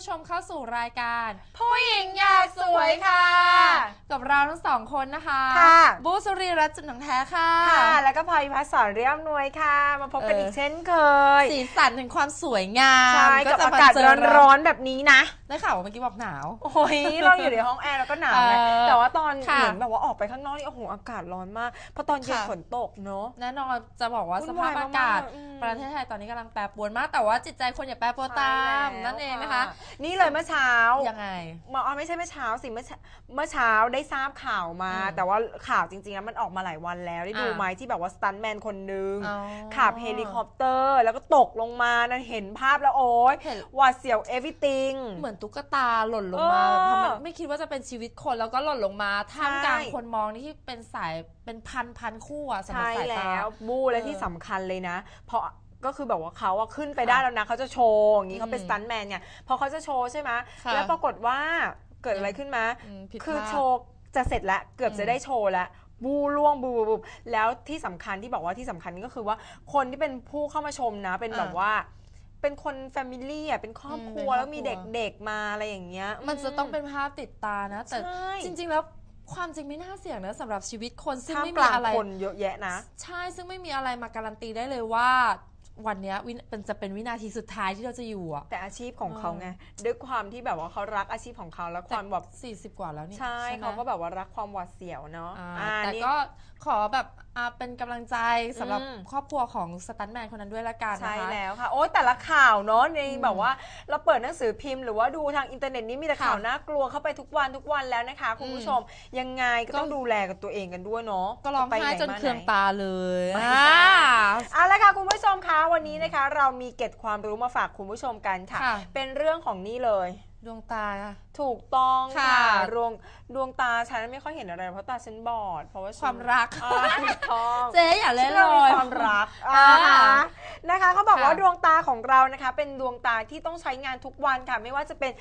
ผู้ชมเข้าสู่รายการ ผู้หญิงอยากสวยค่ะ กับเราทั้งสองคนนะคะค่ะ บูสุรีรัตน์จุนหนังแท้ค่ะ ค่ะ แล้วก็พลอยพัฒน์สอนเรียมนวยค่ะ มาพบกันเอออี อีกเช่นเคยสีสันแห่งความสวยงามใช่กับจะอากาศมเจอร้อนๆแบบนี้นะ ได้ข่าวว่าเมื่อกี้บอกหนาว โอ้ย เราอยู่ในห้องแอร์แล้วก็หนาวไงเออแต่ว่าตอนค่ะ เหมือนแบบว่าออกไปข้างนอกนี่โอ้โหอากาศร้อนมากเพราะตอนเย็นค่ะฝนตกเนาะ แน่นอนจะบอกว่าวุ่สนภาพวายอากาศ มากๆอืมประเทศไทยตอนนี้กำลังแปรปรวนมาก แต่ว่าจิตใจคนอย่าแปรปรวนตาม ใช่แล้วนั่นเองนะคะนี่เลยเมื่อเช้ายังไงมาอ๋อไม่ใช่เมื่อเช้าสิเมื่อเช้าเมื่อเช้าได้ทราบข่าวมาอืมแต่ว่าข่าวจริงๆแล้วมันออกมาหลายวันแล้วได้ดูอ่าไหมที่แบบว่าสตันแมนคนนึงอ๋อขับเฮลิคอปเตอร์ แล้วก็ตกลงมานะเห็นภาพแล้วโอ๊ยเห็นหวาดเสียว everything เหมือนตุ๊กตาหล่นลงมาเออแบบทำไมไม่คิดว่าจะเป็นชีวิตคนแล้วก็หล่นลงมาท่ามกลางใช่คนมองนี่ที่เป็นสายเป็นพันพันคู่อะสำหรับใช่สายตาแล้วบูและเออที่สำคัญเลยนะเพราะ ก็คือแบบว่าเขาอะขึ้นไปได้แล้วนะเขาจะโชว์อย่างนี้เขาเป็นอืสมตันแมนเนี่ยพอเขาจะโชว์ใช่ไหมค่ะแล้วปรากฏว่าเกิดอะไรขึ้นมา อืมผิดคือพลาด โชว์จะเสร็จแล้วเกือบอืมจะได้โชว์แล้วบูล่วงบูบูบูแล้วที่สำคัญที่บอกว่าที่สำคัญก็คือว่าคนที่เป็นผู้เข้ามาชมนะ เป็นแบบว่า เป็นคนแฟมิลี่อะเป็นครอบครัวอืมเป็นครอบครัว แล้วมีเด็กๆมาอะไรอย่างเงี้ยมันจะต้องเป็นภาพติดตานะ แต่ใช่จริง ๆ แล้วความจริงไม่น่าเสี่ยงนะสำหรับชีวิตคนซึ่งท่ามไม่กมีลางอะไร คนเยอะแยะนะ ใช่ซึ่งไม่มีอะไรมาการันตีได้เลยว่า วันเนี้ยวินเป็นจะเป็นวินาทีสุดท้ายที่เราจะอยู่อะแต่อาชีพของเออเขาไงด้วยความที่แบบว่าเขารักอาชีพของเขาแล้วความแบบสี่สิบกว่าแล้วนี่ใช่ไหมเขาก็แบบว่ารักความหวาดเสียวเนาะอ่าอ่าแต่นี่ก็ ขอแบบอ่าเป็นกำลังใจสำหรับอืม ครอบครัวของสตันแมนคนนั้นด้วยละกันใช่นะคะแล้วค่ะ โอ้ยแต่ละข่าวเนาะในอืมแบบว่าเราเปิดหนังสือพิมพ์หรือว่าดูทางอินเทอร์เน็ตนี้มีแต่ค่ะข่าวน่ากลัวเข้าไปทุกวันทุกวันแล้วนะคะ คุณผู้ชมยังไงก็ต้องดูแลกับตัวเองกันด้วยเนาะก็ร้องจะปไห้ไนจนมาเคืองไห ตาเลยไม่อ่าใช่เอาละค่ะคุณผู้ชมคะวันนี้นะคะ เรามีเกร็ดความรู้มาฝากคุณผู้ชมกันค่ะ ค่ะ เป็นเรื่องของนี่เลย ดวงตาอะถูกต้องค่ะ ค่ะดวงดวงตาฉันไม่ค่อยเห็นอะไร เพราะตาฉันบอด เพราะว่าฉันความรัก อ่าถูกต้องเจ๊อย่าเล่นชื่อเลมียความรักอ่าอ่านะคะเขาบอกว่าค่ะ ดวงตาของเรานะคะ เป็นดวงตาที่ต้องใช้งานทุกวันค่ะ ไม่ว่าจะเป็น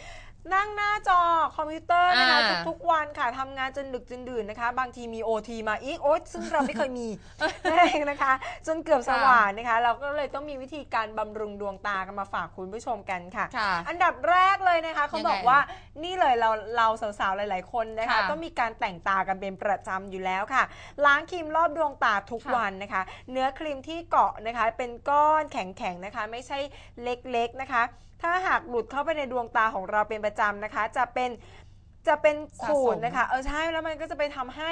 นั่งหน้าจอคอมพิวเตอร์นะคะอ่าทุกๆวันค่ะทำงานจนดึกจนดื่นนะคะ บางทีมี OT มาอีกโอ๊ยซึ่งเราไม่เคยมี นั่นเองนะคะ จนเกือบสว่างนะคะ เราก็เลยต้องมีวิธีการบำรุงดวงตากันมาฝากคุณผู้ชมกันค่ะ ค่ะ อันดับแรกเลยนะคะเขายังไงบอกว่านี่เลยเราเราสาวๆ หลาย ๆ คนนะคะ ค่ะต้องมีการแต่งตากันเป็นประจำอยู่แล้วค่ะ ล้างครีมรอบดวงตาทุกค่ะวันนะคะ เนื้อครีมที่เกาะนะคะ เป็นก้อนแข็งๆนะคะ ไม่ใช่เล็กๆนะคะ ถ้าหากหลุดเข้าไปในดวงตาของเราเป็นประจำนะคะ จะเป็นจะเป็นขูดนะคะ เออใช่แล้วมันก็จะไปทำให้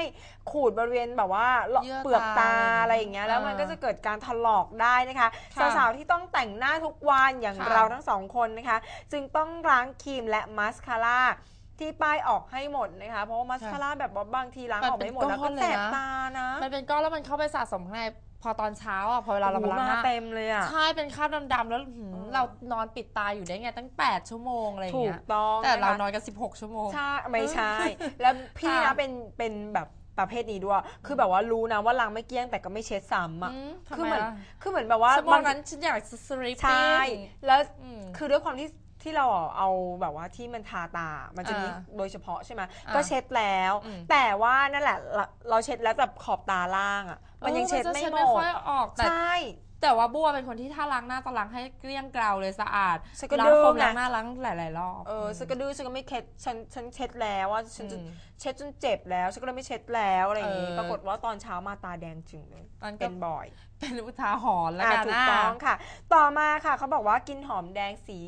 ขูดบริเวณแบบว่าเยื่อเปลือกตาตาอะไรอย่างเงี้ยแล้วมันเออก็จะเกิดการถลอกได้นะคะค่ะสาวๆที่ต้องแต่งหน้าทุกวันอย่างค่ะเราทั้งสองคนนะคะ จึงต้องล้างครีมและมาสคาร่าที่ป้ายออกให้หมดนะคะ เพราะว่ามาสคาร่าแบบว่าบางทีล้างมันออกเป็นไม่หมดแล้วก้ก็อนเลยแสบนะตานะ มันเป็นก้อนแล้วมันเข้าไปสะสมข้างใน พอตอนเช้าอะพอเวลาเรามาล้างหน้าโอ้โเต็มเลยอะใช่เป็นคราบดำๆแล้วหืมเออเรานอนปิดตาอยู่ได้ไงตั้ง 8 ชั่วโมงอะไรอย่างถูเงี้กยต้องแต่เราะคะนอนกัน 16 ชั่วโมง ใช่ไม่ใช่ แล้วพี่ค่ะนะเป็นเป็นแบบประเภทนี้ด้วย คือแบบว่ารู้นะว่าล้างไม่เกลี้ยงแต่ก็ไม่เช็ดซ้ำอะอืมทำคือไมเหมือนล่ะคือเหมือนแบบว่าชั่วโมบางงนั้นฉันอยากสลิปใช่แล้วอืม คือด้วยความที่ ที่เราเอาแบบว่าที่มันทาตา มันจะมีอ่าโดยเฉพาะใช่ไหมอ่าก็เช็ดแล้ว อืม แต่ว่านั่นแหละเราเราเช็ดแล้วแต่ขอบตาล่างอะ มันยังเช็ดออไม่จะหมไม่ค่ดอยออกแต่ ใช่ แต่ว่าบัวเป็นคนที่ถ้าล้างหน้าจะล้างให้เกลี้ยงเกลาเลยสะอาดฉันก็ล้างดื้โฟอมไง ล้างหน้าล้างหลายๆรอบ เออฉันก็ดื้อฉันก็ไม่เช็ดฉันฉันเช็ดแล้วว่าฉันจะอืม เช็ดจนเจ็บแล้วฉันก็เลยไม่เช็ดแล้วอะไรอย่างนี้ เออปรากฏว่าตอนเช้ามาตาแดงจึงเลยมันก็ เป็นบ่อยเป็นอุทาหรณ์แล้วอ่ากันถูกนะต้องค่ะ ต่อมาค่ะเขาบอกว่ากินหอมแดงสี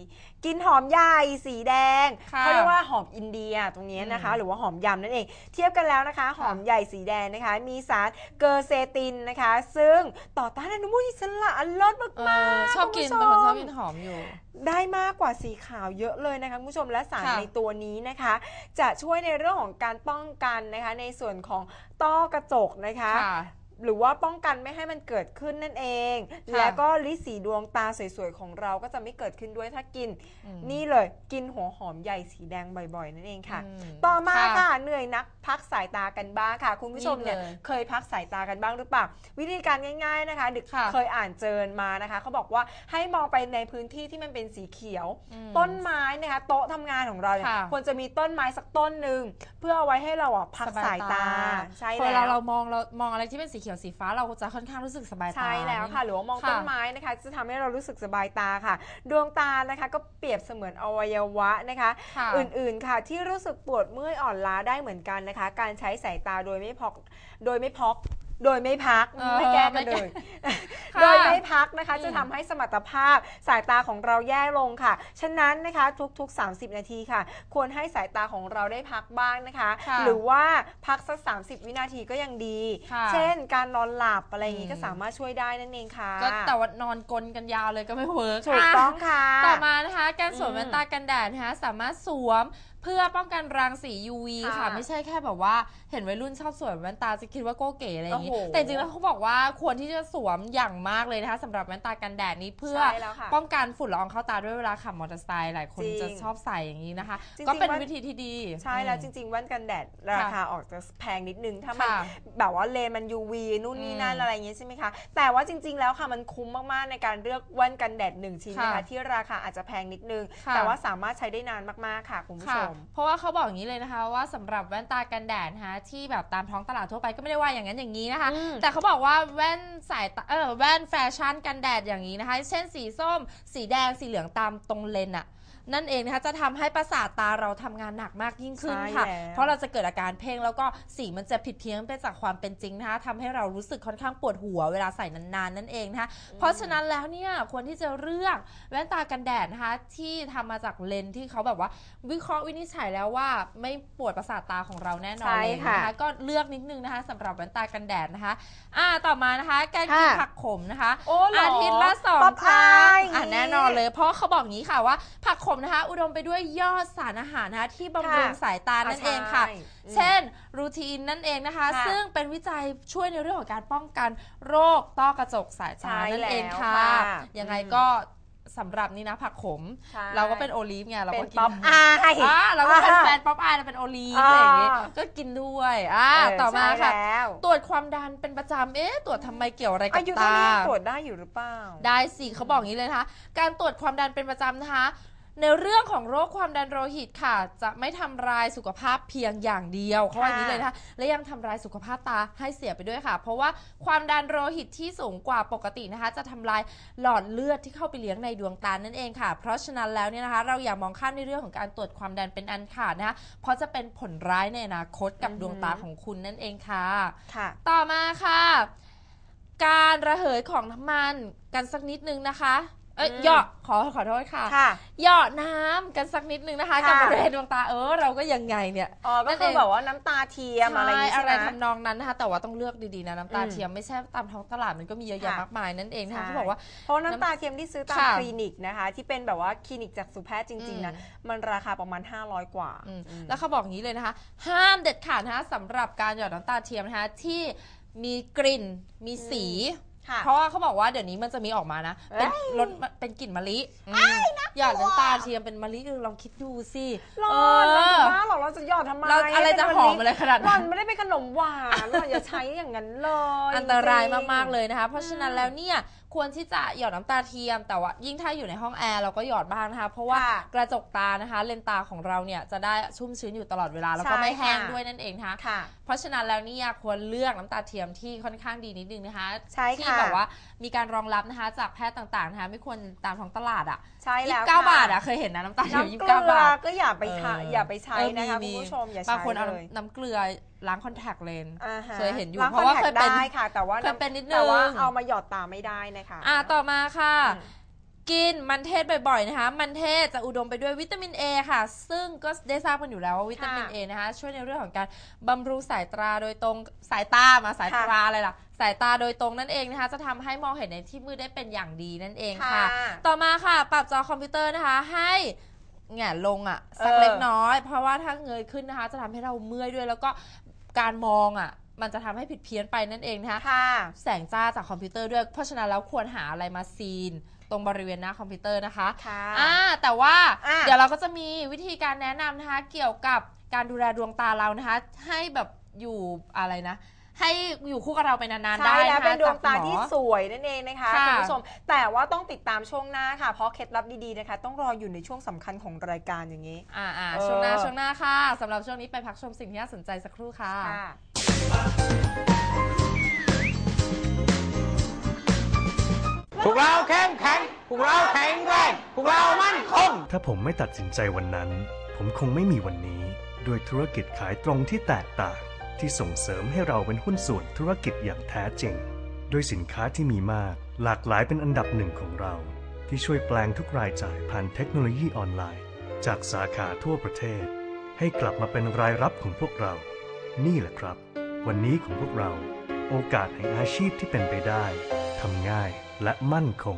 กินหอมใหญ่สีแดงค่ะเขาเรียกว่าหอมอินเดียตรงนี้นะคะอืมหรือว่าหอมยำนั่นเอง เทียบกันแล้วนะคะ หอมใหญ่สีแดงนะคะ มีสารเกอร์เซตินนะคะ ซึ่งต่อต้านอนุมูลอิสระอันเลิศเอมากอๆชอบกินณเป็นผู้คนชชอบม กินหอมอยู่ ได้มากกว่าสีขาวเยอะเลยนะคะคุณผู้ชมและสารค่ะในตัวนี้นะคะ จะช่วยในเรื่องของการป้องกันนะคะ ในส่วนของต้อกระจกนะคะ ค่ะ หรือว่าป้องกันไม่ให้มันเกิดขึ้นนั่นเองค่ะแล้วก็ลิสีดวงตาสวยๆของเราก็จะไม่เกิดขึ้นด้วยถ้ากินอืมนี่เลยกินหัวหอมใหญ่สีแดงบ่อยๆ นั่นเองค่ะอืมต่อมาค่ะค่ะเหนื่อยนักพักสายตากันบ้างค่ะ คุณผู้ชมเนี่ยนี่เลยเคยพักสายตากันบ้างหรือเปล่าวิธีการง่ายๆนะคะดึกค่ะเคยอ่านเจอมานะคะเขาบอกว่าให้มองไปในพื้นที่ที่มันเป็นสีเขียวอืมต้นไม้นะคะโต๊ะทำงานของเราเนี่ยค่ะควรจะมีต้นไม้สักต้นหนึ่งเพื่อเอาไว้ให้เราอะพักบสายตาใช่พอเวแล้ลาวเรามองเรามองอะไรที่เป็นสีเขียวสีฟ้าเราจะค่อนข้างรู้สึกสบายตาใช่แล้วค่ะ หรือว่ามองค่ะต้นไม้นะคะ จะทำให้เรารู้สึกสบายตาค่ะ ดวงตานะคะ ก็เปรียบเสมือนอวัยวะนะคะค่ะอื่นๆค่ะ ที่รู้สึกปวดเมื่อยอ่อนล้าได้เหมือนกันนะคะ การใช้สายตาโดยไม่พอกโดยไม่พอก โดยไม่พักเออไม่แก้กันเลย ค่ะโดยไม่พักนะคะอืมจะทำให้สมรรถภาพสายตาของเราแย่ลงค่ะ ฉะนั้นนะคะทุก ๆ 30 นาทีค่ะ ควรให้สายตาของเราได้พักบ้างนะคะ ค่ะหรือว่าพักสัก 30 วินาทีก็ยังดี ค่ะเช่น การนอนหลับอะไรอย่างนี้อืม ก็สามารถช่วยได้นั่นเองค่ะก็แต่ว่านอนกลนกันยาวเลยก็ไม่เวิร์กถูกต้องค่ะ ต่อมานะคะ การสวมอืม แว่นตากันแดดนะคะสามารถสวม เพื่อป้องกันรังสี UV ค่ะ ค่ะไม่ใช่แค่แบบว่าเห็นวัยรุ่นชอบสวมแว่นตาจะคิดว่าโก้เก๋อะไรอย่างนี้ โอ้โห แต่จริงๆแล้วเขาบอกว่าควรที่จะสวมอย่างมากเลยนะคะสำหรับแว่นตากันแดดนี้เพื่อ ใช่แล้วค่ะ ป้องกันฝุ่นละอองเข้าตาด้วยเวลาขับมอเตอร์ไซค์หลายคนจริงจะชอบใส่อย่างนี้นะคะ จริงๆก็เป็นว่า วิธีที่ดี ใช่แล้วอืจมริง ๆ แว่นกันแดดราคาออกจะแพงนิดนึง ถ้ามันค่ะแบบว่าเลนมัน UV นู่นนี่นั่นอืมอะไรอย่างงี้ใช่ไหมคะ แต่ว่าจริง ๆ แล้วค่ะมันคุ้มมากๆในการเลือกแว่นกันแดดหนึ่งชิ้นนะคะค่ะที่ราคาอาจจะแพงนิดนึง ค่ะแต่ว่าสามารถใช้ได้นานมากๆค่ะคุณผู้ชค่ะมเพราะว่าเขาบอกอย่างนี้เลยนะคะ ว่าสำหรับแว่นตากันแดดนะคะที่แบบตามท้องตลาดทั่วไปก็ไม่ได้ว่าอย่างนั้นอย่างนี้นะคะอืมแต่เขาบอกว่าแว่นสายตาเออแว่นแฟชั่นกันแดดอย่างนี้นะคะ เช่นสีส้ม สีแดงสีเหลืองตามตรงเลนอะ นั่นเองนะคะจะทำให้ประสาทตาเราทำงานหนักมากยิ่งขึ้นค่ะ ใช่แล้ว เพราะเราจะเกิดอาการเพ่งแล้วก็สีมันจะผิดเพี้ยนไปจากความเป็นจริงนะคะทำให้เรารู้สึกค่อนข้างปวดหัวเวลาใส่นานๆนั่นเองนะคะเพราะฉะนั้นแล้วเนี่ยควรที่จะเลือกแว่นตากันแดดนะคะที่ทำมาจากเลนส์ที่เขาแบบว่า วิเคราะห์วินิจฉัยแล้วว่าไม่ปวดประสาทตาของเราแน่นอนใช่เลยค่ะนะคะก็เลือกนิดนึงนะคะสำหรับแว่นตากันแดดนะคะ อ่าต่อมานะคะการกินค่ะ ผักขมนะคะ โอ้เหรออาทิตย์ละสองป๊อปครั้อางยอ่าแน่นอนเลย เพราะเขาบอกอย่างนี้ค่ะว่าผักขมนะคะอุดมไปด้วยยอดสารอาหารนะคะที่บำรุงค่ะสายตานั่นเองค่ะใช่อืมเช่นรูทีนนั่นเองนะคะค่ะซึ่งเป็นวิจัยช่วยในเรื่องของการป้องกันโรคต้อกระจกสายตาใช่นั่นเองค่ะแล้วค่ะยังไงอืมก็สำหรับนี่นะผักขมใช่เราก็เป็นโอลีฟไงเราเป็ก็นกินป๊อปอายอ่าเราก็เป็นอ่าแฟนป๊อปอายเราเป็นโอลีฟอ่าอะไรอย่างงี้ก็กินด้วยอ่าเต่อมาค่ะใช่แล้วตรวจความดันเป็นประจำเอ๊ะตรวจทำไมเกี่ยวอะไรกัอาบยุเท่าตานี้ยังตรวจได้อยู่หรือเปล่าได้สิเขาบอกอย่างนี้เลยนะคะการตรวจความดันเป็นประจำนะคะ ในเรื่องของโรคความดันโลหิตค่ะ จะไม่ทำลายสุขภาพเพียงอย่างเดียวเขาว่าอย่างนี้เลยนะคะและยังทำลายสุขภาพตาให้เสียไปด้วยค่ะ เพราะว่าความดันโลหิตที่สูงกว่าปกตินะคะ จะทำลายหลอดเลือดที่เข้าไปเลี้ยงในดวงตานั่นเองค่ะ เพราะฉะนั้นแล้วเนี่ยนะคะ เราอย่ามองข้ามในเรื่องของการตรวจความดันเป็นอันขาดนะคะเพราะจะเป็นผลร้ายในอนาคตกับอือหือ ดวงตาของคุณนั่นเองค่ะ ค่ะ ต่อมาค่ะ การระเหยของน้ำมันกันสักนิดนึงนะคะ เอ้ยอืม เหยาะขอขอโทษค่ะค่ะเหยาะน้ำกันสักนิดนึงนะคะ ค่ะ กับบริเวณดวงตาเออเราก็ยังไงเนี่ยอ๋อก็นั่นคือเองแบบว่าน้ำตาเทียมอะไรอย่างงี้ใช่ใช่อะไหไรมทำนองนั้นนะคะ แต่ว่าต้องเลือกดีๆนะน้ำตาอืมเทียมไม่ใช่ตามท้องตลาดมันก็มีเยอะแยะค่ะมากมายนั่นเองนะคะใช่ เขาบอกว่า เพราะน้ำตาเทียมที่ซื้อตามค่ะคลินิกนะคะ ที่เป็นแบบว่าคลินิกจากสุแพทย์จริง ๆ นะ อืม มันราคาประมาณ 500 กว่าอืมอืม แล้วเขาบอกอย่างนี้เลยนะคะ ห้ามเด็ดขาดนะคะสำหรับการหยอดน้ำตาเทียมนะคะที่มีกลิ่นมีสีค่ะ เพราะว่าเขาบอกว่าเดี๋ยวนี้มันจะมีออกมานะ เป็นเอ้ยรสเป็นกลิ่นมะลิอืมหยอดน้ำตาเทียมเป็นมะลิเออลองคิดดูสิหลอเอดเราอจะบ้าหรอเราจะหยอดทำไมเราอะไรจะหอมอะไรขนาดหล่อนั้นนไม่ได้เป็นขนมหวานหล่อนอย่าใช้อย่างนั้นเลย อันตรายจงๆมากๆเลยนะคะ เพราะฉะนั้นแล้วเนี่ย ควรที่จะหยอดน้ำตาเทียม แต่ว่ายิ่งถ้าอยู่ในห้องแอร์เราก็หยอดบ้างนะคะ เพราะว่าค่ะกระจกตานะคะ เลนตาของเราเนี่ยจะได้ชุ่มชื้นอยู่ตลอดเวลาแล้วก็ใช่ไม่แห้งค่ะด้วยนั่นเองนะคะค่ะเพราะฉะนั้นแล้วเนี่ยควรเลือกน้ำตาเทียมที่ค่อนข้างดีนิดนึงนะคะใช่ที่ค่ะแบบว่ามีการรองรับนะคะจากแพทย์ต่างๆนะคะไม่ควรตามท้องตลาดอะใช่ยี่แล้วสิบเก้าค่ะบาทอะเคยเห็นนะน้ำตาเทียมน้ำยี่เกสิบลืเก้าอบาทก็อย่าไปทาเอออย่าไปใช้เออนะคะมีคุณผู้ชมอย่าใช้บางคนเอาเลยน้ำเกลือ ล้างคอนแทคเลนส์อ่าฮะเคยเห็นอยู่ล้งเพราะว่าคอนแทเคยเป็น ได้ค่ะ แต่ว่าเคยเป็นนิดนึง แต่ว่าเอามาหยอดตาไม่ได้นะคะ อะต่อมาค่ะ อืม กินมันเทศบ่อยๆนะคะ มันเทศจะอุดมไปด้วยวิตามิน A ค่ะ ซึ่งก็ได้ทราบกันอยู่แล้วว่าวิตามิน ค่ะ A นะคะ ช่วยในเรื่องของการบำรุงสายตาโดยตรงสายตามาสายค่ะตาอะไรล่ะ สายตาโดยตรงนั่นเองนะคะ จะทำให้มองเห็นในที่มืดได้เป็นอย่างดีนั่นเองค่ะค่ะต่อมาค่ะ ปรับจอคอมพิวเตอร์นะคะ ให้แหง่ลงอะสักเออเล็กน้อย เพราะว่าถ้าเงยขึ้นนะคะ จะทำให้เราเมื่อยด้วย แล้วก็ การมองอะมันจะทำให้ผิดเพี้ยนไปนั่นเองนะคะค่ะแสงจ้าจากคอมพิวเตอร์ด้วย เพราะฉะนั้นแล้วควรหาอะไรมาซีน ตรงบริเวณหน้าคอมพิวเตอร์นะคะค่ะอ่าแต่ว่าอะเดี๋ยวเราก็จะมีวิธีการแนะนำนะคะ เกี่ยวกับการดูแลดวงตาเรานะคะ ให้แบบอยู่อะไรนะ ให้อยู่คู่กับเราไปนานๆได้ใช่แล้วนะคะเป็นดวงตาจกหมอที่สวยนั่นเองนะคะค่ะคุณผู้ชมแต่ว่าต้องติดตามช่วงหน้าค่ะ เพราะเคล็ดลับดีๆนะคะ ต้องรออยู่ในช่วงสำคัญของรายการอย่างนี้อ่าอ่าเออช่วงหน้าช่วงหน้าค่ะสำหรับช่วงนี้ไปพักชมสิ่งที่น่าสนใจสักครู่ค่ะค่ะพวกเราเข้มแข็งพวกเราแข็งแรงพวกเรามั่นคง ถ้าผมไม่ตัดสินใจวันนั้น ผมคงไม่มีวันนี้ ด้วยธุรกิจขายตรงที่แตกต่าง ที่ส่งเสริมให้เราเป็นหุ้นส่วนธุรกิจอย่างแท้จริงด้วยสินค้าที่มีมากหลากหลายเป็นอันดับหนึ่งของเรา ที่ช่วยแปลงทุกรายจ่ายผ่านเทคโนโลยีออนไลน์ จากสาขาทั่วประเทศ ให้กลับมาเป็นรายรับของพวกเรา นี่แหละครับ วันนี้ของพวกเรา โอกาสแห่งอาชีพที่เป็นไปได้ทำง่ายและมั่นคง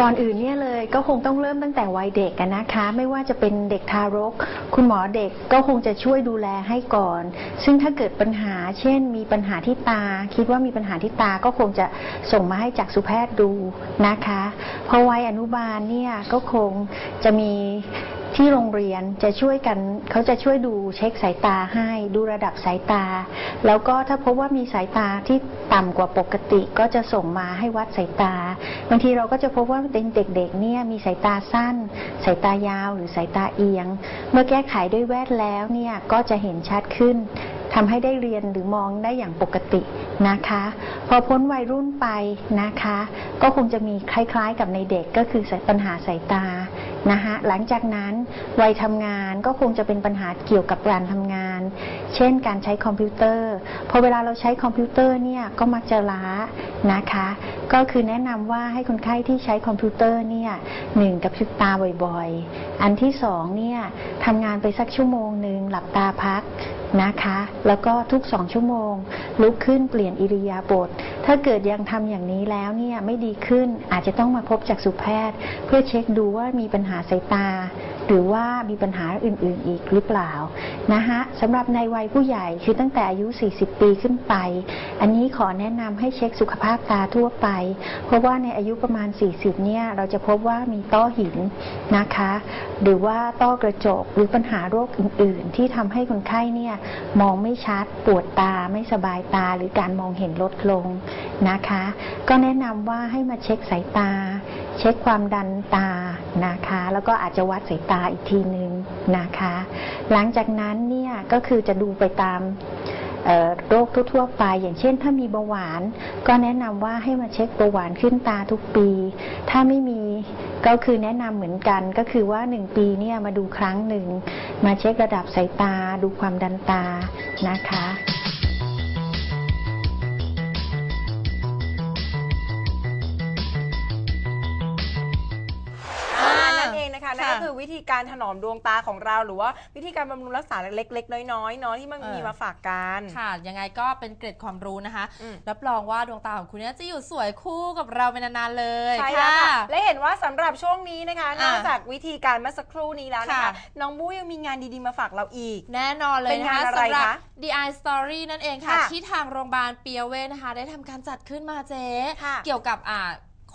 ก่อนอื่นเนี่ยเลยก็คงต้องเริ่มตั้งแต่วัยเด็กกันนะคะ ไม่ว่าจะเป็นเด็กทารก คุณหมอเด็กก็คงจะช่วยดูแลให้ก่อน ซึ่งถ้าเกิดปัญหา เช่น มีปัญหาที่ตา คิดว่ามีปัญหาที่ตาก็คงจะส่งมาให้จักษุแพทย์ดูนะคะพอวัยอนุบาลเนี่ยก็คงจะมี ที่โรงเรียนจะช่วยกันเขาจะช่วยดูเช็คสายตาให้ดูระดับสายตา แล้วก็ถ้าพบว่ามีสายตาที่ต่ำกว่าปกติก็จะส่งมาให้วัดสายตา บางทีเราก็จะพบว่าเด็กๆเนี่ยมีสายตาสั้น สายตายาวหรือสายตาเอียง เมื่อแก้ไขด้วยแว่นแล้วเนี่ยก็จะเห็นชัดขึ้นทำให้ได้เรียนหรือมองได้อย่างปกตินะคะ พอพ้นวัยรุ่นไปนะคะ ก็คงจะมีคล้ายๆกับในเด็กก็คือปัญหาสายตา นะคะหลังจากนั้นวัยทำงานก็คงจะเป็นปัญหาเกี่ยวกับการทำงาน เช่นการใช้คอมพิวเตอร์พอเวลาเราใช้คอมพิวเตอร์เนี่ยก็มักจะล้านะคะ ก็คือแนะนำว่าให้คนไข้ที่ใช้คอมพิวเตอร์เนี่ยหนึ่งกับพริบตาบ่อยๆ อันที่สองเนี่ยทำงานไปสักชั่วโมงหนึ่งหลับตาพัก นะคะ แล้วก็ทุกสองชั่วโมง ลุกขึ้นเปลี่ยนอิริยาบถถ้าเกิดยังทำอย่างนี้แล้วเนี่ยไม่ดีขึ้นอาจจะต้องมาพบจักษุแพทย์ เพื่อเช็คดูว่ามีปัญหาสายตา หรือว่ามีปัญหาอื่นๆอีกหรือเปล่านะคะสำหรับในวัยผู้ใหญ่คือตั้งแต่อายุ 40 ปีขึ้นไป อันนี้ขอแนะนำให้เช็คสุขภาพตาทั่วไป เพราะว่าในอายุประมาณ 40 เนี่ยเราจะพบว่ามีต้อหินนะคะ หรือว่าต้อกระจกหรือปัญหาโรคอื่น ๆ ที่ทำให้คนไข้เนี่ยมองไม่ชัดปวดตาไม่สบายตาหรือการมองเห็นลดลงนะคะ ก็แนะนำว่าให้มาเช็คสายตา เช็คความดันตานะคะ แล้วก็อาจจะวัดสายตาอีกทีหนึ่งนะคะ หลังจากนั้นเนี่ยก็คือจะดูไปตามโรคทั่วๆ ไป อย่างเช่น ถ้ามีเบาหวาน ก็แนะนำว่าให้มาเช็คเบาหวานขึ้นตาทุกปี ถ้าไม่มีก็คือแนะนำเหมือนกัน ก็คือว่าหนึ่งปีเนี่ยมาดูครั้งหนึ่ง มาเช็คระดับสายตา ดูความดันตานะคะ นั่นเองนะคะนั่นค่ะก็คือวิธีการถนอมดวงตาของเราหรือว่าวิธีการบำรุงรักษาเล็ก ๆ น้อยๆเนาะที่มันเออมีมาฝากกันค่ะ ยังไงก็เป็นเกร็ดความรู้นะคะอืมรับรองว่าดวงตาของคุณเนี่ยจะอยู่สวยคู่กับเราเป็นนานๆเลยใช่แล้วค่ะค่ะและเห็นว่าสำหรับช่วงนี้นะคะอะนอกจากวิธีการเมื่อสักครู่นี้แล้วนะคะค่ะน้องบู้ยังมีงานดีๆมาฝากเราอีก แน่นอนเลยเป็นนะงานคะอะไรสำหรับคะ DI Story นั่นเองค่ะค่ะ ที่ทางโรงพยาบาลเปียเวทนะคะ ได้ทำการจัดขึ้นมาเจ๊ค่ะเกี่ยวกับอ่า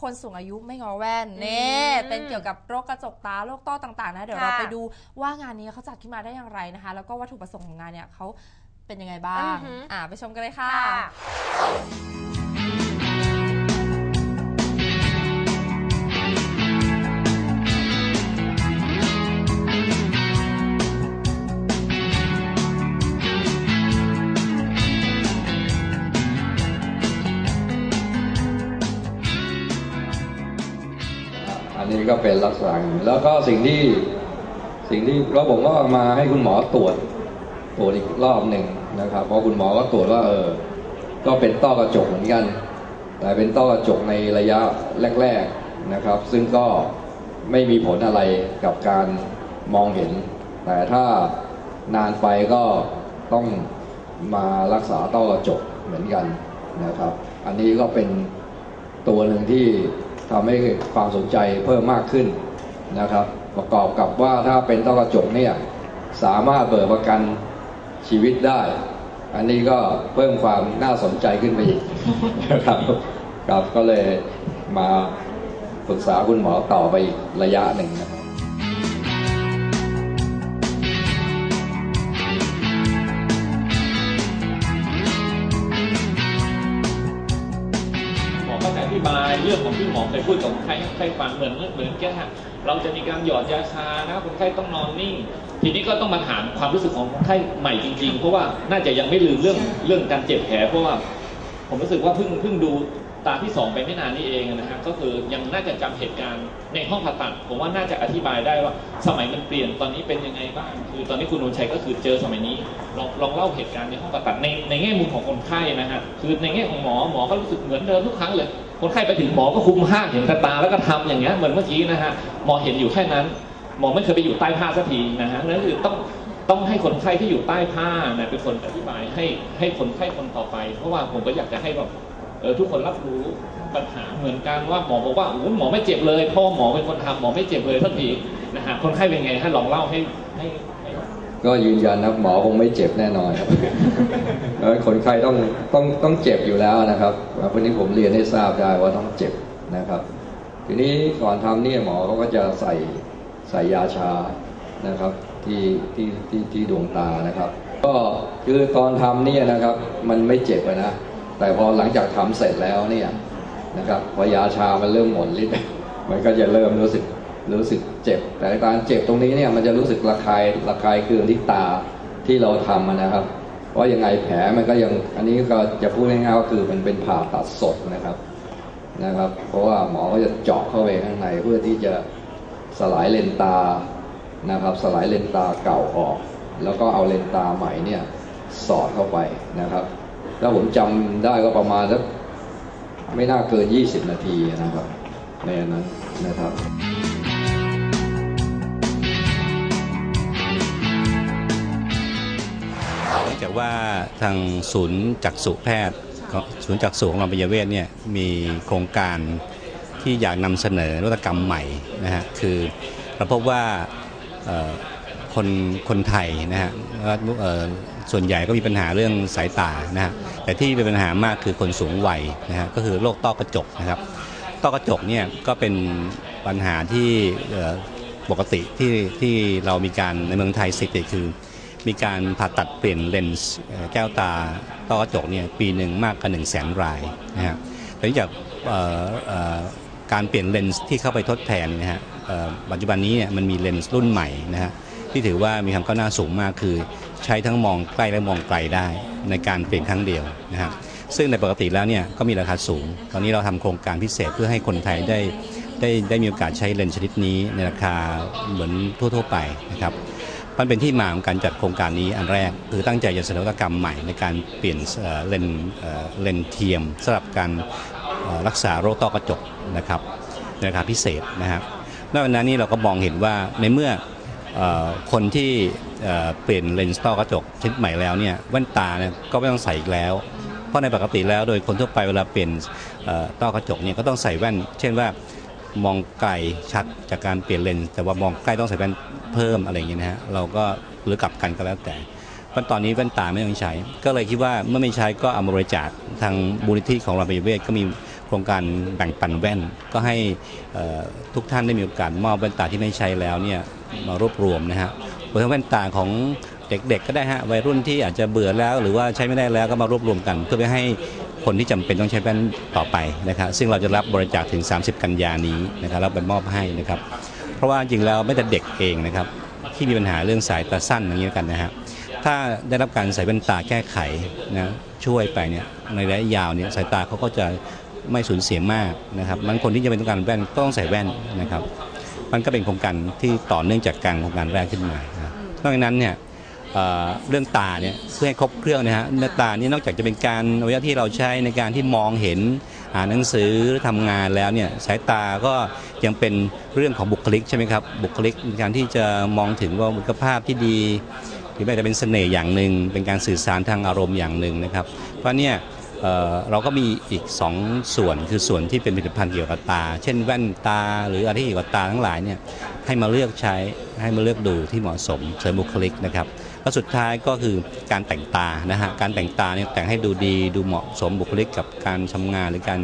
คนสูงอายุไม่งอแว่นอืมนี่เป็นเกี่ยวกับโรคกระจกตาโรคต้อต่างๆนะเดี๋ยวค่ะเราไปดูว่างานนี้เขาจัดขึ้นมาได้อย่างไรนะคะ แล้วก็วัตถุประสงค์ของงานเนี่ยเขาเป็นยังไงบ้างอือหืออ่อ่าไปชมกันเลยค่ะ นี้ก็เป็นลักษณะอย่แล้วก็สิ่งที่สิ่งที่แล้วผมก็มาให้คุณหมอตรวจตรวจอีกรอบหนึ่งนะครับ เพราะคุณหมอก็ตรวจว่าเออ ก็เป็นต้อกระจกเหมือนกัน แต่เป็นต้อกระจกในระยะแรก ๆนะครับ ซึ่งก็ไม่มีผลอะไรกับการมองเห็น แต่ถ้านานไปก็ต้องมารักษาต้อกระจกเหมือนกันนะครับ อันนี้ก็เป็นตัวหนึ่งที่ ทำให้ความสนใจเพิ่มมากขึ้นนะครับ ประกอบกับว่าถ้าเป็นต้อกระจกเนี่ยสามารถเบิกประกันชีวิตได้ อันนี้ก็เพิ่มความน่าสนใจขึ้นไปอีกนะครับครับก็เลยมาปรึกษาคุณหมอต่อไปอีกระยะหนึ่งนะครับ รื่องของที่หมอเคยพูดกับคนไข้คนไข้ฟังเหมือนเหมือนแกะเราจะมีการหยอดยาชานะคนไข้ต้องนอนนิ่งทีนี้ก็ต้องมาถามความรู้สึกของคนไข้ใหม่จริง ๆ เพราะว่าน่าจะยังไม่ลืมเรื่องเรื่องการเจ็บแผลเพราะว่าผมรู้สึกว่าเพิ่งเพิ่งดู ตาที่สองไปไม่นานนี้เองนะฮะก็คือยังน่าจะจำเหตุการณ์ในห้องผ่าตัด ผมว่าน่าจะอธิบายได้ว่าสมัยมันเปลี่ยนตอนนี้เป็นยังไงบ้าง คือตอนนี้คุณนนชัยก็คือเจอสมัยนี้ลองลองเล่าเหตุการณ์ในห้องผ่าตัดในในแง่มุมของคนไข้นะฮะคือในแง่ของหมอหมอก็รู้สึกเหมือนเดิมทุกครั้งเลย คนไข้ไปถึงหมอก็คุมห้างเห็นตาแล้วก็ทำอย่างเงี้ยเหมือนเมื่อกี้นะฮะหมอเห็นอยู่แค่นั้น หมอไม่เคยไปอยู่ใต้ผ้าสักทีนะฮะนั่นคือต้องต้องให้คนไข้ที่อยู่ใต้ผ้านะเป็นคนอธิบายให้ให้คนไข้คนต่อไป เพราะว่าผมก็อยากจะให้แบบ เออทุกคนรับรู้ปัญหาเหมือนกันว่าหมอบอกว่าโอ้หมอไม่เจ็บเลยเพราะว่าหมอเป็นคนทำหมอไม่เจ็บเลยสักทีนะฮะคนไข้เป็นไงให้ลองเล่าให้ให้ก็ยืนยันนะหมอคงไม่เจ็บแน่นอนครับคนไข้ต้องต้องต้องเจ็บอยู่แล้วนะครับวันนี้ผมเรียนให้ทราบได้ว่าต้องเจ็บนะครับ ทีนี้ก่อนทำเนี่ยหมอเขาก็จะใส่ใส่ยาชานะครับที่ที่ที่ที่ดวงตานะครับ ก็คือตอนทำเนี่ยนะครับ มันไม่เจ็บนะ แต่พอหลังจากทำเสร็จแล้วเนี่ยนะครับพอยาชามันเริ่มหมดฤทธิ์มันก็จะเริ่มรู้สึกรู้สึกเจ็บ แต่การเจ็บตรงนี้เนี่ยมันจะรู้สึกระคายระคายเคืองที่ตาที่เราทำนะครับเพราะยังไงแผลมันก็ยังอันนี้ก็จะพูดง่ายๆก็คือมันเป็นผ่าตัดสดนะครับนะครับ เพราะว่าหมอก็จะเจาะเข้าไปข้างในเพื่อที่จะสลายเลนตานะครับ สลายเลนตาเก่าออก แล้วก็เอาเลนตาใหม่เนี่ยสอดเข้าไปนะครับ แล้วผมจำได้ก็ประมาณสักไม่น่าเกิน 20 นาทีนะครับ ในอันนั้นนะครับเนื่องจากว่าทางศูนย์จักษุแพทย์ศูนย์จักษุของโรงพยาบาลเวชเนี่ยมีโครงการที่อยากนำเสนอนวัตกรรมใหม่นะฮะคือเราพบว่าคนคนไทยนะฮะว่า ส่วนใหญ่ก็มีปัญหาเรื่องสายตานะฮะแต่ที่เป็นปัญหามากคือคนสูงวัยนะฮะก็คือโรคต้อกระจกนะครับต้อกระจกเนี่ยก็เป็นปัญหาที่ปกติที่ที่เรามีการในเมืองไทยสถิติคือ มีการผ่าตัดเปลี่ยนเลนส์แก้วตาต้อกระจกเนี่ยปีหนึ่งมากกว่า1 0 0 0 0แสนรายนะฮะแต่เนื่องจากการเปลี่ยนเลนส์ที่เข้าไปทดแทนนะฮะปัจจุบันนี้เนี่ยมันมีเลนส์รุ่นใหม่นะฮะ ที่ถือว่ามีความก้าวหน้าสูงมากคือ ใช้ทั้งมองใกล้และมองไกลได้ในการเปลี่ยนครั้งเดียวนะฮะซึ่งในปกติแล้วเนี่ยก็มีราคาสูง ตอนนี้เราทำโครงการพิเศษเพื่อให้คนไทยได้ได้ได้มีโอกาสใช้เลนส์ชนิดนี้ในราคาเหมือนทั่ว ๆ ไปนะครับมันเป็นที่มาของการจัดโครงการนี้อันแรก คือตั้งใจจะเสนอนวัตกรรมใหม่ในการเปลี่ยนเลนเลนเทียมสำหรับการรักษาโรคต้อกระจกนะครับในราคาพิเศษนะครับนอกจากนั้นนี่เราก็มองเห็นว่าในเมื่อ คนที่เปลี่ยนเลนส์ต้อกระจกชนิดใหม่แล้วเนี่ยแว่นตาเนี่ยก็ไม่ต้องใส่อีกแล้ว เพราะในปกติแล้วโดยคนทั่วไปเวลาเปลี่ยนต่อต้อกระจกเนี่ยก็ต้องใส่แว่น เช่นว่ามองไกลชัดจากการเปลี่ยนเลนส์แต่ว่ามองใกล้ต้องใส่แว่นเพิ่มอะไรอย่างเงี้ยนะฮะเราก็หรือกลับกันก็แล้วแต่เพราะตอนนี้แว่นตาไม่ต้องใช้ ก็เลยคิดว่าเมื่อไม่ใช้ก็เอามาบริจาคทางมูลนิธิของเราไปเวศก็มี โครงการแบ่งปันแว่น ก็ให้ทุกท่านได้มีโอกาสมอบแว่นตาที่ไม่ใช้แล้วเนี่ยมารวบรวมนะฮะรวมทั้งแว่นตาของเด็กๆ ก็ได้ฮะวัยรุ่นที่อาจจะเบื่อแล้ว หรือว่าใช้ไม่ได้แล้วก็มารวบรวมกัน เพื่อไปให้คนที่จำเป็นต้องใช้แว่นต่อไปนะครับซึ่งเราจะรับบริจาคถึง 30 กันยานี้นะครับเราไปมอบให้นะครับ เพราะว่าจริงแล้วไม่แต่เด็กเองนะครับที่มีปัญหาเรื่องสายตาสั้นอย่างนี้แล้วกันนะฮะถ้าได้รับการใส่แว่นตาแก้ไขนะช่วยไปเนี่ยในระยะยาวเนี่ยสายตาเขาก็จะ ไม่สูญเสียมากนะครับบางคนที่จะเป็นต้องการแว่นก็ต้องใส่แว่นนะครับ มันก็เป็นโครงการที่ต่อเนื่องจากการโครงการแรกขึ้นมานะนอกจากนั้นเนี่ยเเรื่องตาเนี่ยเพื่อให้ครบเครื่องนะฮะเนื้อตานี่นอกจากจะเป็นการอวัยวะที่เราใช้ในการที่มองเห็นอ่านหนังสือหรือทำงานแล้วเนี่ยสายตาก็ยังเป็นเรื่องของบุคลิกใช่ไหมครับบุคลิกในการที่จะมองถึงว่าบุคลิกภาพที่ดีหรือแม้แต่เป็นเสน่ห์อย่างหนึ่งเป็นการสื่อสารทางอารมณ์อย่างหนึ่งนะครับ เพราะเนี่ย เอ่อเราก็มีอีก 2 ส่วนคือส่วนที่เป็นผลิตภัณฑ์เกี่ยวกับตา เช่นแว่นตาหรืออะไรที่เกี่ยวกับตาทั้งหลายเนี่ยให้มาเลือกใช้ให้มาเลือกดูที่เหมาะสมเสริมบุคลิกนะครับแล้วสุดท้ายก็คือการแต่งตานะฮะการแต่งตาเนี่ยแต่งให้ดูดีดูเหมาะสมบุคลิกกับการทำงานหรือการ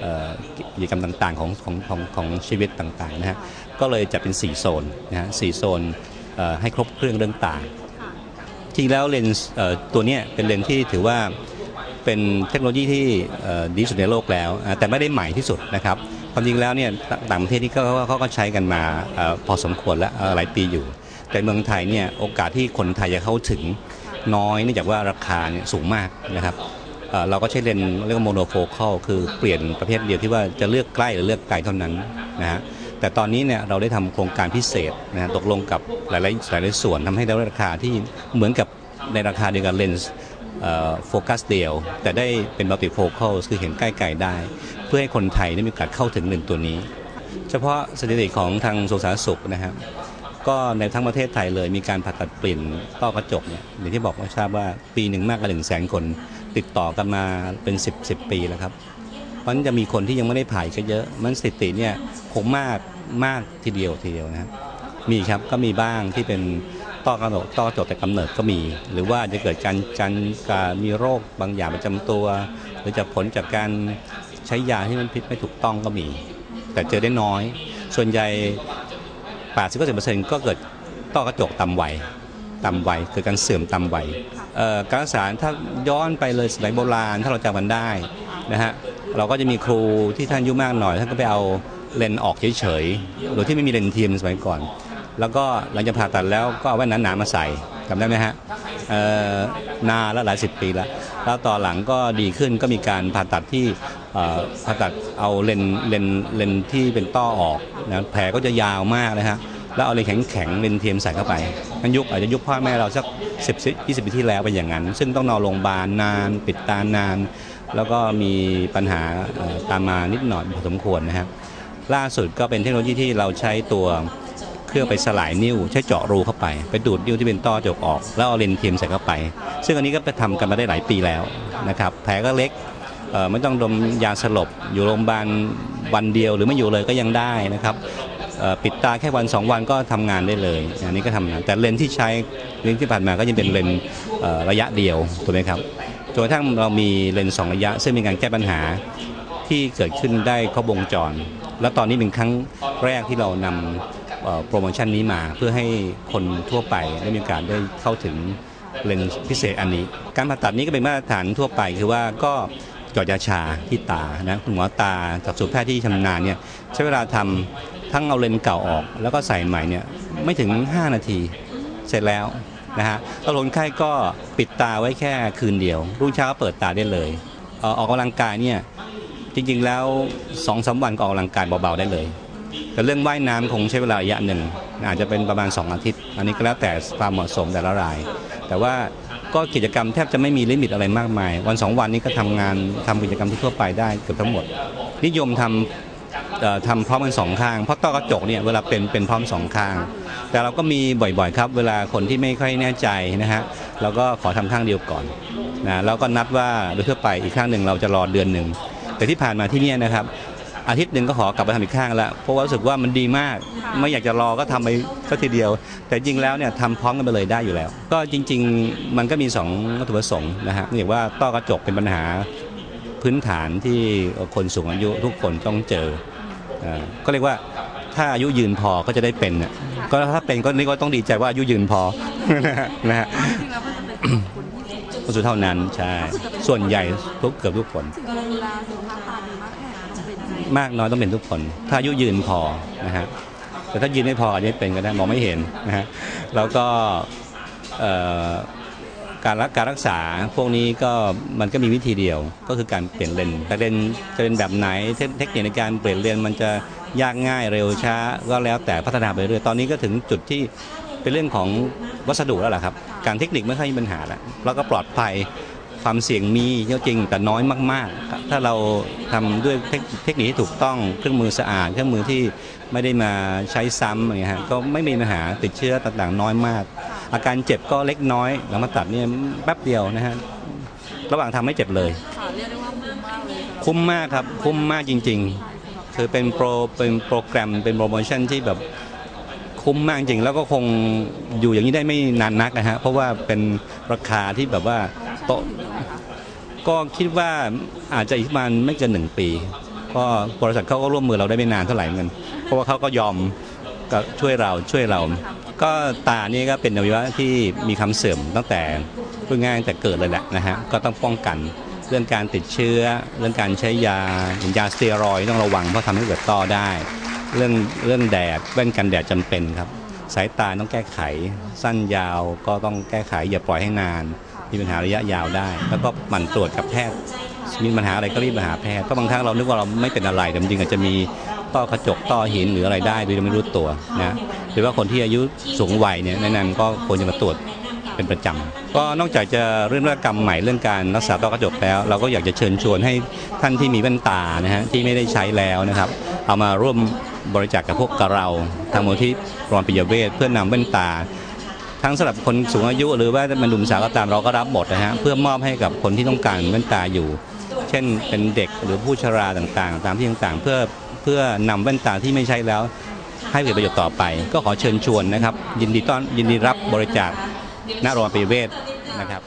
เอ่อกิจกรรมต่างๆของของของของชีวิตต่างๆนะฮะก็เลยจะเป็น 4 โซนนะฮะสี่โซนเอ่อให้ครบเครื่องเรื่องตาจริงแล้วเลนส์เอ่อตัวเนี้ยเป็นเลนส์ที่ถือว่า เป็นเทคโนโลยีที่ดีสุดในโลกแล้วแต่ไม่ได้ใหม่ที่สุดนะครับความจริงแล้วเนี่ยต่างประเทศที่เขาเขาก็ใช้กันมาอพอสมควรแล้วหลายปีอยู่ แต่เมืองไทยเนี่ยโอกาสที่คนไทยจะเข้าถึงน้อยเนื่องจากว่าราคาเนี่ยสูงมากนะครับเราก็ใช้เลนส์เรียกว่าโมโนโฟคอลคือเปลี่ยนประเภทเดียวที่ว่าจะเลือกใกล้หรือเลือกไกลเท่านั้นนะฮะแต่ตอนนี้เนี่ยเราได้ทำโครงการพิเศษนะตกลงกับหลายๆหลายๆส่วนทำให้ได้ราคาที่เหมือนกับในราคาเดียวกันเลนส์ โฟกัสเดียว แต่ได้เป็นมัลติโฟคอลคือเห็นใกล้ๆได้ เพื่อให้คนไทยได้มีโอกาสเข้าถึงเลนส์ตัวนี้ เฉพาะสถิติของทางกระทรวงสาธารณสุขนะครับก็ในทั้งประเทศไทยเลยมีการผ่าตัดเปลี่ยนต้อกระจกเนี่ยอย่างที่บอกว่าทราบว่าปีหนึ่งมากกว่าหนึ่งแสนคน ติดต่อกันมาเป็น 10 10 ปีแล้วครับเพราะฉะนั้นจะมีคนที่ยังไม่ได้ผ่าอีก็เยอะ มันสถิติเนี่ยคงมากมากทีเดียวทีเดียวนะครับมีครับก็มีบ้างที่เป็น ต้อกระจกต้อกระจกแต่กำเนิดก็มี หรือว่าจะเกิดการการการมีโรคบางอย่างประจำตัว หรือจากผลจากการใช้ยาที่มันพิษไม่ถูกต้องก็มี แต่เจอได้น้อย ส่วนใหญ่80-90%ก็เกิดต้อกระจกต่ำวัยต่ำวัยเกิดการเสื่อมต่ำวัยเอ่อการรักษาถ้าย้อนไปเลยสมัยโบราณถ้าเราจำกันได้นะฮะเราก็จะมีครูที่ท่านอายุมากหน่อยท่านก็ไปเอาเลนส์ออกเฉยๆโดยที่ไม่มีเลนส์เทียมสมัยก่อน แล้วก็หลังจากผ่าตัดแล้วก็เอาแว่นหนาๆมาใส่จำได้ไหมฮะนานแล้วหลายสิบปีแล้ว แล้วต่อหลังก็ดีขึ้นก็มีการผ่าตัดที่ผ่าตัดเอาเลนเลนเลนที่เป็นต้อออกนะแผลก็จะยาวมากนะฮะแล้วเอาเลนส์แข็งเลนเทียมใส่เข้าไปงั้นยุคอาจจะยุคพ่อแม่เราสัก10 20ปีที่แล้วเป็นอย่างนั้น ซึ่งต้องนอนโรงพยาบาลนาน ปิดตานาน แล้วก็มีปัญหาตามมานิดหน่อยพอสมควรนะครับล่าสุดก็เป็นเทคโนโลยีที่เราใช้ตัว เพื่อไปสลายนิ้วใช้เจาะรูเข้าไป ไปดูดนิ้วที่เป็นต้อจกออก แล้วเอาเลนเทียมใส่เข้าไป ซึ่งอันนี้ก็ไปทำกันมาได้หลายปีแล้วนะครับแผลก็เล็กไม่ต้องดมยาสลบ อยู่โรงพยาบาลวันเดียวหรือไม่อยู่เลยก็ยังได้นะครับปิดตาแค่วัน 2 วันก็ทำงานได้เลยอันนี้ก็ทำงานแต่เลนที่ใช้เลนที่ผ่านมาก็ยังเป็นเลนระยะเดียวถูกไหมครับจนกระทั่งเรามีเลนส์สองระยะ ซึ่งเป็นการแก้ปัญหาที่เกิดขึ้นได้ครบวงจร แล้วตอนนี้เป็นครั้งแรกที่เรานำเอ่อ โปรโมชั่นนี้มาเพื่อให้คนทั่วไปได้มีโอกาสได้เข้าถึงเลนส์พิเศษอันนี้ การผ่าตัดนี้ก็เป็นมาตรฐานทั่วไป คือว่าก็หยอดยาชาที่ตานะคุณหมอตาจากสูตรแพทย์ที่ชำนาญเนี่ยใช้เวลาทำทั้งเอาเลนส์เก่าออก แล้วก็ใส่ใหม่เนี่ยไม่ถึง 5 นาทีเสร็จแล้วนะฮะแล้วคนไข้ก็ปิดตาไว้แค่คืนเดียว รุ่งเช้าก็เปิดตาได้เลยเออออกกำลังกายเนี่ยจริงๆแล้ว2องสาวันก็ออกกำลังกายเบาๆได้เลย แต่เรื่องว่ายน้ำคงใช้เวลาระยะหนึ่งอาจจะเป็นประมาณ 2 อาทิตย์ อันนี้ก็แล้วแต่ความเหมาะสมแต่ละราย แต่ว่าก็กิจกรรมแทบจะไม่มีลิมิตอะไรมากมาย วัน 2 วันนี้ก็ทำงานทำกิจกรรมที่ทั่วไปได้เกือบทั้งหมด นิยมทำเอ่อทำพร้อมกันสองข้าง เพราะต้อกระจกเนี่ยเวลาเป็นเป็นพร้อมสองข้าง แต่เราก็มีบ่อยๆครับ เวลาคนที่ไม่ค่อยแน่ใจนะฮะเราก็ขอทำข้างเดียวก่อนนะแล้วก็นัดว่าโดยทั่วไปอีกข้างหนึ่งเราจะรอเดือนหนึ่งแต่ที่ผ่านมาที่นี่นะครับ อาทิตย์หนึ่งก็ขอกลับไปทำอีกข้างแล้วเพราะว่ารู้สึกว่ามันดีมาก ไม่อยากจะรอก็ทำไปสักทีเดียว แต่จริงแล้วเนี่ยทำพร้อมกันไปเลยได้อยู่แล้ว ก็จริง ๆ มันก็มี2วัตถุประสงค์นะฮะเรียกว่าต้อกระจกเป็นปัญหาพื้นฐานที่คนสูงอายุทุกคนต้องเจออ่าก็เรียกว่าถ้าอายุยืนพอก็จะได้เป็นน่ะก็ถ้าเป็นก็นี่ก็ต้องดีใจว่าอายุยืนพอนะฮะก็สุดเท่านั้นใช่ส่วนใหญ่ทุกเกือบทุกคน มากน้อยต้องเป็นทุกคน ถ้าอายุยืนพอนะฮะแต่ถ้ายืนไม่พออาจจะไม่เป็นก็ได้มองไม่เห็นนะฮะแล้วก็การรักการรักษาพวกนี้ก็มันก็มีวิธีเดียวก็คือการเปลี่ยนเลนแต่เลนจะเป็นแบบไหนเทคเทคนิคในการเปลี่ยนเลนมันจะยากง่ายเร็วช้าก็แล้วแต่พัฒนาไปเรื่อยตอนนี้ก็ถึงจุดที่เป็นเรื่องของวัสดุแล้วล่ะครับ การเทคนิคไม่ค่อยมีปัญหาแล้วแล้วก็ปลอดภัย ความเสี่ยงมีเยอะจริงแต่น้อยมากๆ ถ้าเราทำด้วยเทคนิคที่ถูกต้องเครื่องมือสะอาด เครื่องมือที่ไม่ได้มาใช้ซ้ำอย่างเงี้ยฮะก็ไม่มีปัญหาติดเชื้อต่างๆ น้อยมาก อาการเจ็บก็เล็กน้อยหลังมาตัดเนี่ยแป๊บเดียวนะฮะระหว่างทำไม่เจ็บเลยคุ้มมากครับคุ้มมากจริง ๆ คือเป็นโปรเป็นโปรแกรมเป็นโปรโมชั่นที่แบบคุ้มมากจริงแล้วก็คงอยู่อย่างนี้ได้ไม่นานนักนะฮะเพราะว่าเป็นราคาที่แบบว่า โตะก็คิดว่าอาจจะอีกประมาณไม่เกินหนึ่งปี ก็บริษัทเขาก็ร่วมมือเราได้ไม่นานเท่าไหร่เหมือนกันเพราะว่าเขาก็ยอมก็ช่วยเราช่วยเรา ก็ตานี่ก็เป็นอวัยวะที่มีคำเสื่อมตั้งแต่พูดง่ายแต่เกิดเลยแหละนะฮะก็ต้องป้องกันเรื่องการติดเชื้อ เรื่องการใช้ยาอย่างยาสเตียรอยต้องระวังเพราะทำให้เกิดต้อได้ เรื่องเรื่องแดดแว่นกันแดดจำเป็นครับ สายตาต้องแก้ไข สั้นยาวก็ต้องแก้ไขอย่าปล่อยให้นาน มีปัญหาระยะยาวได้ แล้วก็หมั่นตรวจกับแพทย์ มีปัญหาอะไรก็รีบมาหาแพทย์เพราะบางครั้งเรานึกว่าเราไม่เป็นอะไรแต่จริงๆอาจจะมีต้อกระจกต้อหินหรืออะไรได้โดยไม่รู้ตัวนะหรือว่าคนที่อายุสูงวัยเนี่ยแนะนำก็ควรจะมาตรวจเป็นประจำก็นอกจากจะเรื่องนวัตกรรมใหม่เรื่องการรักษาต้อกระจกแล้ว เราก็อยากจะเชิญชวนให้ท่านที่มีแว่นตานะฮะที่ไม่ได้ใช้แล้วนะครับ เอามาร่วมบริจาคกับพวกกเราทางมูลที่รอนปิยเวทเพื่อนำแว่นตา ทั้งสำหรับคนสูงอายุหรือว่าเป็นหนุ่มสาวก็ตามเราก็รับหมดนะฮะเพื่อมอบให้กับคนที่ต้องการแว่นตาอยู่ เช่นเป็นเด็กหรือผู้ชราต่างๆ ตามที่ต่างๆ เพื่อเพื่อนำแว่นตาที่ไม่ใช้แล้ว ให้เกิดประโยชน์ต่อไป ก็ขอเชิญชวนนะครับ ยินดีต้อนยินดีรับบริจาคณโรงพยาบาลปิยเวชนะครับ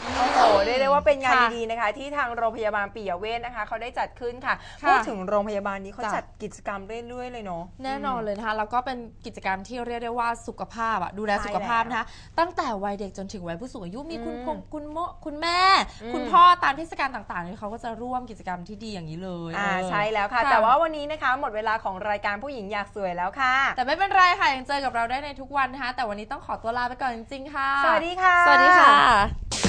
เรียกได้ว่าเป็นงานค่ะดีๆนะคะ ที่ทางโรงพยาบาลปิยเวชนะคะเขาได้จัดขึ้นค่ะค่ะพูดถึงโรงพยาบาลนี้เขาจ้ะ จัดกิจกรรมเรื่อยๆเลยเนาะ แน่นอนเลยนะคะแล้วก็เป็นกิจกรรมที่เรียกได้ว่าสุขภาพอะดูแลใช่สุขภาพนะคะตั้งแต่วัยเด็กจนถึงวัยผู้สูงอายุมีคุณอืมพ่อคุณโมคุณแม่ อืม คุณพ่อตามเทศกาลต่างๆเนี่ยเขาก็จะร่วมกิจกรรมที่ดีอย่างนี้เลยอ่าเออ ใช่แล้วค่ะ ค่ะ แต่ว่าวันนี้นะคะ หมดเวลาของรายการผู้หญิงอยากสวยแล้วค่ะ แต่ไม่เป็นไรค่ะยังเจอกับเราได้ในทุกวันนะคะแต่วันนี้ต้องขอตัวลาไปก่อนจริงๆค่ะ สวัสดีค่ะ สวัสดีค่ะ